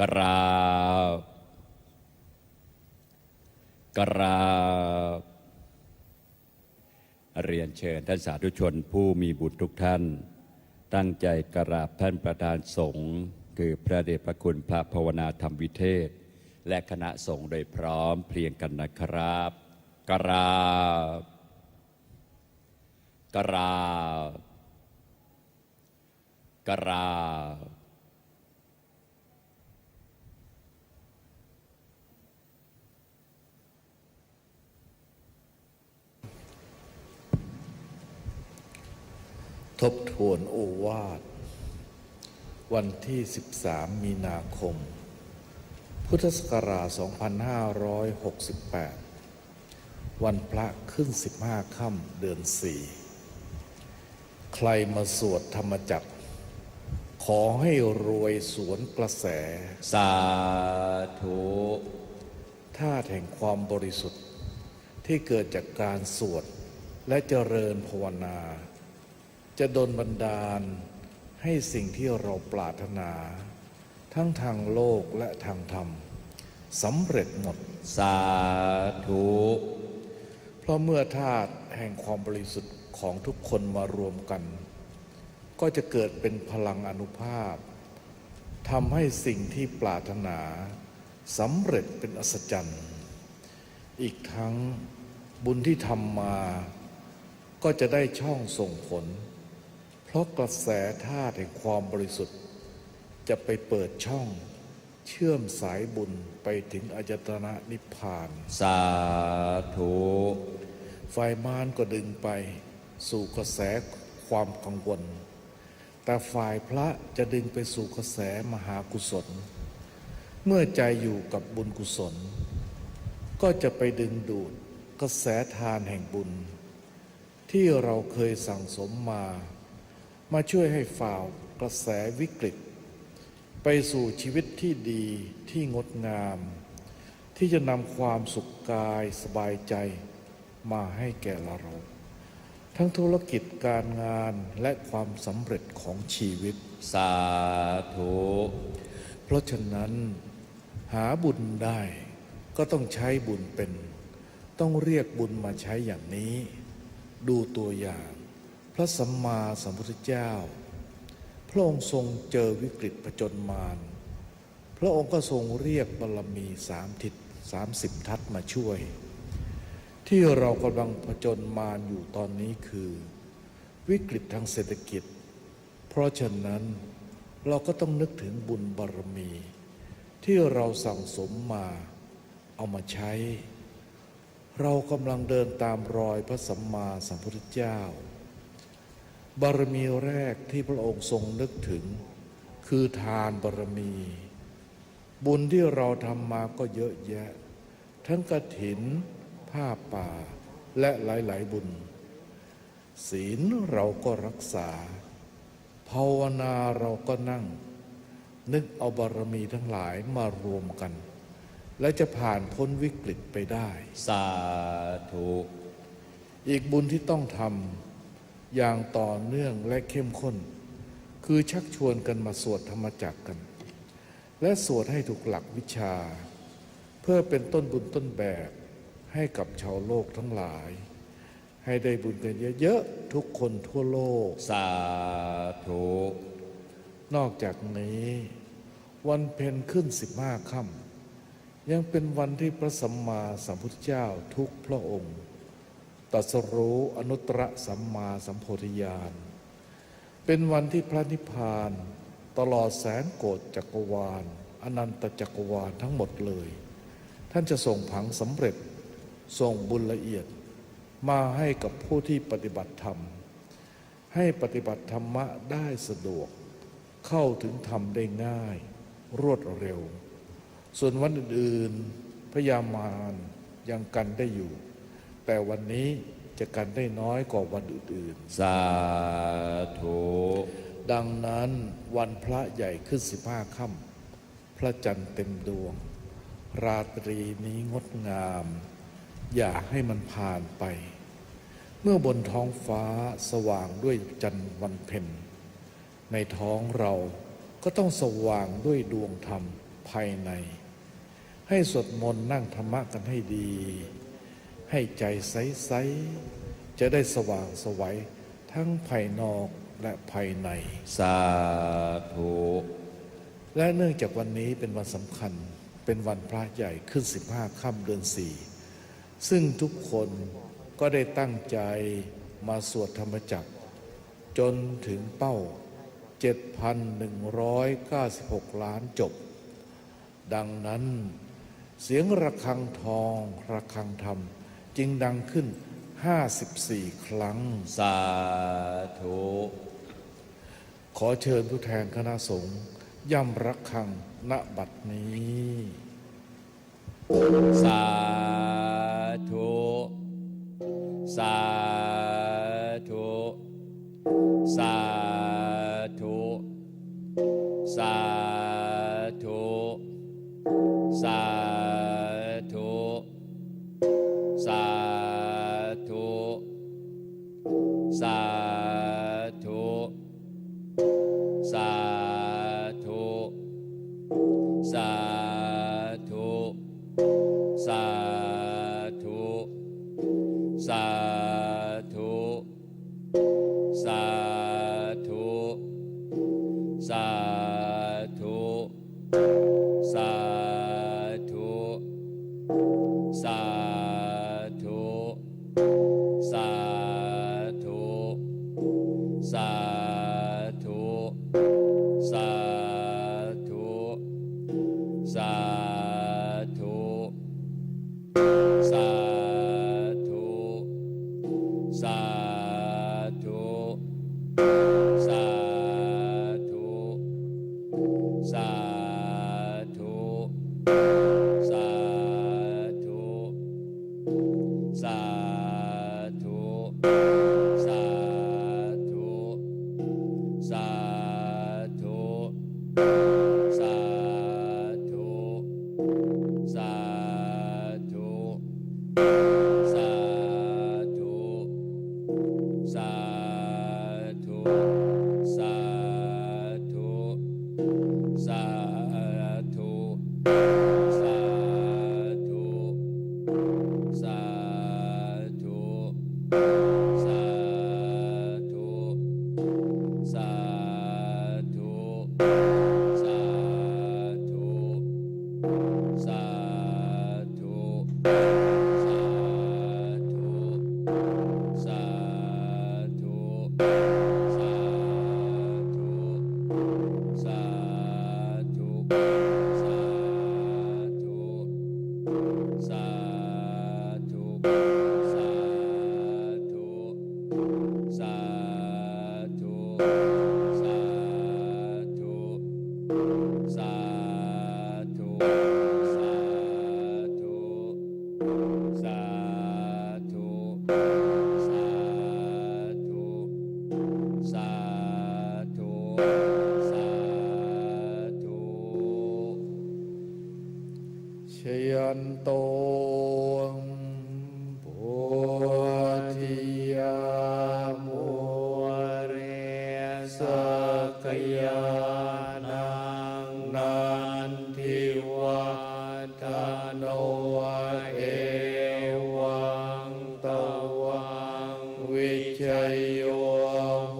กราบกราบเรียนเชิญท่านสาธุชนผู้มีบุญทุกท่าน ตั้งใจกราบท่านประธานสงฆ์คือพระเดชพระคุณพระภาวนาธรรมวิเทศ และคณะสงฆ์โดยพร้อมเพรียงกันนะครับกราบกราบกราบ ทบทวนโอวาท วันที่ 13 มีนาคม พุทธศักราช 2568 วันพระขึ้น 15 ค่ำเดือน 4 ใครมาสวดธรรมจักร ขอให้รวยสวนกระแส สาธุธาตุแห่งความบริสุทธิ์ที่เกิดจากการสวดและเจริญภาวนา จะดลบันดาลให้สิ่งที่เราปรารถนา ทั้งทางโลกและทางธรรมสำเร็จหมด สาธุ เพราะเมื่อธาตุแห่งความบริสุทธิ์ของทุกคนมารวมกัน ก็จะเกิดเป็นพลังอนุภาพทำให้สิ่งที่ปรารถนาสำเร็จเป็นอัศจรรย์ อีกทั้งบุญที่ทำมา ก็จะได้ช่องส่งผลเพ ราะกระแสธาตุแห่งความบริสุทธิ์ จะไปเปิดช่องเชื่อมสายบุญไปถึงอายตนะนิพพาน สาธุฝ่ายมารก็ดึงไปสู่กระแสความกังวล แต่ฝ่ายพระจะดึงไปสู่กระแสมหากุศล เมื่อใจอยู่กับบุญกุศล ก็จะไปดึงดูดกระแสทานแห่งบุญ ที่เราเคยสั่งสมมา มาช่วยให้ฝ่าวกระแสวิกฤต ไปสู่ชีวิตที่ดีที่งดงาม ที่จะนำความสุขกายสบายใจมาให้แก่เรา ทั้งธุรกิจการงานและความสำเร็จของชีวิต สาธุ เพราะฉะนั้น หาบุญได้ก็ต้องใช้บุญเป็น ต้องเรียกบุญมาใช้อย่างนี้ ดูตัวอย่าง พระสัมมาสัมพุทธเจ้า พระองค์ทรงเจอวิกฤตผจญมารพระองค์ก็ทรงเรียกบารมีสามทิศสามสิบทัศมาช่วย ที่เรากำลังผจญมารอยู่ตอนนี้คือ วิกฤตทางเศรษฐกิจ เพราะฉะนั้นเราก็ต้องนึกถึงบุญบารมี ที่เราสั่งสมมาเอามาใช้ เรากำลังเดินตามรอยพระสัมมาสัมพุทธเจ้า บารมีแรกที่พระองค์ทรงนึกถึง คือทานบารมี บุญที่เราทำมาก็เยอะแยะ ทั้งกระถิน ผ้าป่า และหลาย ๆ บุญ ศีลเราก็รักษา ภาวนาเราก็นั่ง นึกเอาบารมีทั้งหลายมารวมกัน และจะผ่านพ้นวิกฤตไปได้ สาธุ อีกบุญที่ต้องทำ อย่างต่อเนื่องและเข้มข้น คือชักชวนกันมาสวดธรรมจักรกัน และสวดให้ถูกหลักวิชา เพื่อเป็นต้นบุญต้นแบบให้กับชาวโลกทั้งหลาย ให้ได้บุญกันเยอะๆ ทุกคนทั่วโลก สาธุ นอกจากนี้ วันเพ็ญขึ้นสิบห้าค่ำยังเป็นวันที่พระสัมมาสัมพุทธเจ้าทุกพระองค์ ตัสรู้อนุตตรสัมมาสัมโพธิญาณ เป็นวันที่พระนิพพาน ตลอดแสนโกฏจักรวาล อนันตจักรวาลทั้งหมดเลย ท่านจะส่งผังสำเร็จ ส่งบุญละเอียด มาให้กับผู้ที่ปฏิบัติธรรม ให้ปฏิบัติธรรมะได้สะดวก เข้าถึงธรรมได้ง่าย รวดเร็ว ส่วนวันอื่นๆพยามารยังกันได้อยู่ แต่วันนี้จะกันได้น้อยกว่าวันอื่นสาธุๆดังนั้นวันพระใหญ่ขึ้นสิบห้าค่ำพระจันทร์เต็มดวง ราตรีนี้งดงาม อย่าให้มันผ่านไป เมื่อบนท้องฟ้าสว่างด้วยจันทร์วันเพ็ญในท้องเราก็ต้องสว่างด้วยดวงธรรมภายใน ให้สวดมนต์นั่งธรรมะกันให้ดี ให้ใจใส ๆ จะได้สว่างสวัยทั้งภายนอกและภายใน สาธุและเนื่องจากวันนี้เป็นวันสำคัญเป็นวันพระใหญ่ขึ้น 15ค่ำเดือนสี่ซึ่งทุกคนก็ได้ตั้งใจมาสวดธรรมจักร จนถึงเป้า 7,196 ล้านจบ ดังนั้น เสียงระฆังทองระฆังธรรม จึงดังขึ้น 54 ครั้ง สาธุ ขอเชิญผู้แทนคณะสงฆ์ย่ำระฆังณบัดนี้ สาธุ สาธุ สาธุ สาธุ สา sa สาธุสาธุสาธุสาธุสาธุสาธุเชยันโต ชัยโยโห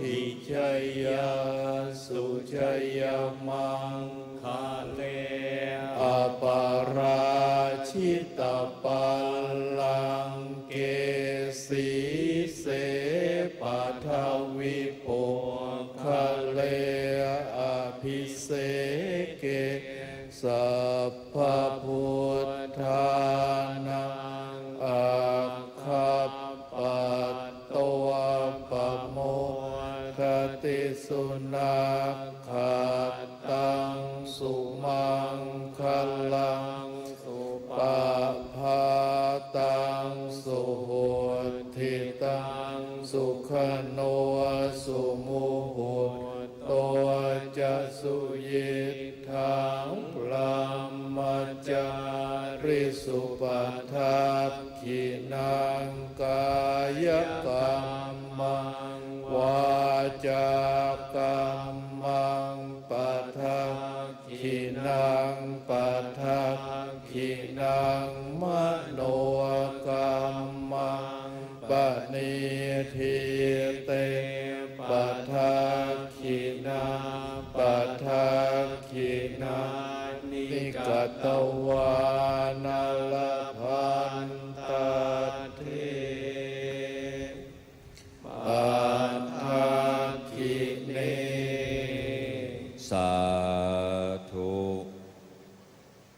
หิชัยยาสุชัยยมังคาเลอปาราชิตปัลลังเกสีเสปัทวิโปคะเลอภิเสเกสัพายกรรมังวาจากรรมังปัทักขินังปัทักขินังมโนกรรมังปณิทิเตปัทักขินาปัทักขินานิกตวา